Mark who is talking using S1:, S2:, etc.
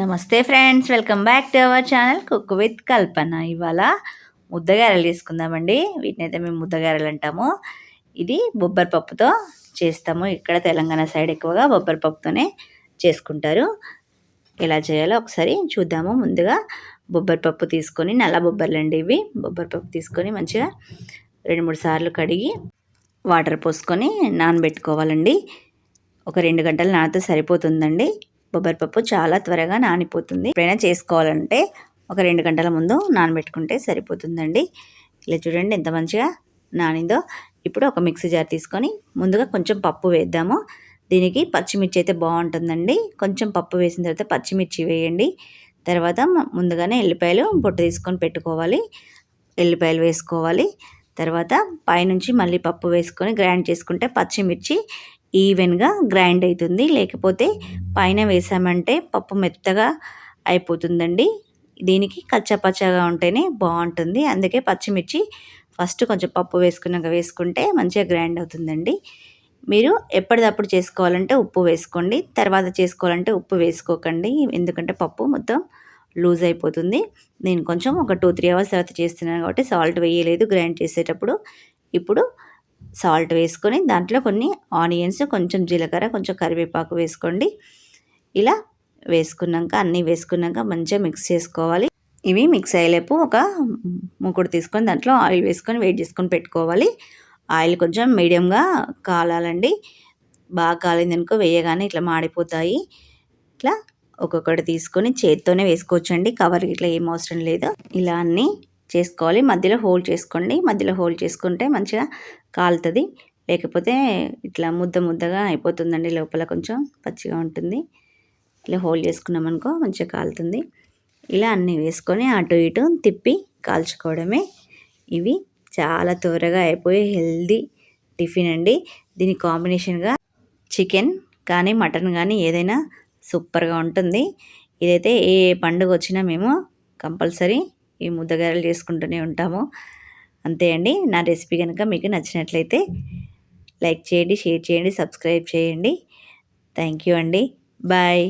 S1: నమస్తే friends welcome back to our channel cook with Kalpana. ఇవాళ ముద్దగారెలు తీసుకుందామండి. వీటిని అయితే మేము ముద్దగారెలు అంటాము. ఇది బొబ్బరి పప్పుతో చేస్తాము. ఇక్కడ తెలంగాణ సైడ్ ఎక్కువగా బొబ్బరి పప్పుతోనే చేసుకుంటారు. ఎలా చేయాలో ఒకసారి చూద్దాము. ముందుగా బొబ్బరి పప్పు తీసుకొని నల్ల బొబ్బర్లు అండి ఇవి. బొబ్బరి పప్పు తీసుకొని మంచిగా రెండు మూడు సార్లు కడిగి వాటర్ పోసుకొని నానబెట్టుకోవాలండి. ఒక రెండు గంటలు నానితే సరిపోతుందండి. బొబ్బరిపప్పు చాలా త్వరగా నానిపోతుంది. ఎప్పుడైనా చేసుకోవాలంటే ఒక రెండు గంటల ముందు నానబెట్టుకుంటే సరిపోతుందండి. ఇలా చూడండి ఎంత మంచిగా నానిందో. ఇప్పుడు ఒక మిక్సీ జార్ తీసుకొని ముందుగా కొంచెం పప్పు వేద్దాము. దీనికి పచ్చిమిర్చి అయితే బాగుంటుందండి. కొంచెం పప్పు వేసిన తర్వాత పచ్చిమిర్చి వేయండి. తర్వాత ముందుగానే ఎల్లిపాయలు పొట్టు తీసుకొని పెట్టుకోవాలి. ఎల్లిపాయలు వేసుకోవాలి. తర్వాత పైనుంచి మళ్ళీ పప్పు వేసుకొని గ్రైండ్ చేసుకుంటే పచ్చిమిర్చి ఈవెన్గా గ్రైండ్ అవుతుంది లేకపోతే పైన వేసామంటే పప్పు మెత్తగా అయిపోతుందండి. దీనికి కచ్చపచ్చగా ఉంటేనే బాగుంటుంది. అందుకే పచ్చిమిర్చి ఫస్ట్ కొంచెం పప్పు వేసుకున్నాక వేసుకుంటే మంచిగా గ్రైండ్ అవుతుందండి. మీరు ఎప్పటిదప్పుడు చేసుకోవాలంటే ఉప్పు వేసుకోండి. తర్వాత చేసుకోవాలంటే ఉప్పు వేసుకోకండి. ఎందుకంటే పప్పు మొత్తం లూజ్ అయిపోతుంది. నేను కొంచెం ఒక టూ త్రీ అవర్స్ తర్వాత చేస్తున్నాను కాబట్టి సాల్ట్ వేయలేదు గ్రైండ్ చేసేటప్పుడు. ఇప్పుడు సాల్ట్ వేసుకొని దాంట్లో కొన్ని ఆనియన్స్ కొంచెం జీలకర్ర కొంచెం కరివేపాకు వేసుకోండి. ఇలా వేసుకున్నాక అన్నీ వేసుకున్నాక మంచిగా మిక్స్ చేసుకోవాలి. ఇవి మిక్స్ అయ్యేపు ఒక ముక్కుడు తీసుకొని దాంట్లో ఆయిల్ వేసుకొని వెయిట్ చేసుకొని పెట్టుకోవాలి. ఆయిల్ కొంచెం మీడియంగా కాలాలండి. బాగా కాలింది అనుకో వేయగానే ఇట్లా మాడిపోతాయి. ఇట్లా ఒక్కొక్కటి తీసుకొని చేతితోనే వేసుకోవచ్చండి. కవర్ ఇట్లా ఏం అవసరం లేదు. ఇలా అన్నీ చేసుకోవాలి. మధ్యలో హోల్డ్ చేసుకోండి. మధ్యలో హోల్డ్ చేసుకుంటే మంచిగా కాలుతుంది. లేకపోతే ఇట్లా ముద్ద ముద్దగా అయిపోతుందండి లోపల కొంచెం పచ్చిగా ఉంటుంది. ఇలా హోల్డ్ చేసుకున్నాం అనుకో మంచిగా కాలుతుంది. ఇలా అన్నీ వేసుకొని అటు ఇటు తిప్పి కాల్చుకోవడమే. ఇవి చాలా త్వరగా అయిపోయి హెల్దీ టిఫిన్ అండి. దీని కాంబినేషన్గా చికెన్ కానీ మటన్ కానీ ఏదైనా సూపర్గా ఉంటుంది. ఇదైతే ఏ పండుగ వచ్చినా మేము కంపల్సరీ ఈ ముద్దగారలు చేసుకుంటూనే ఉంటాము. అంతే అండి. నా రెసిపీ కనుక మీకు నచ్చినట్లయితే లైక్ చేయండి షేర్ చేయండి సబ్స్క్రైబ్ చేయండి. థ్యాంక్ యూ అండి. బాయ్.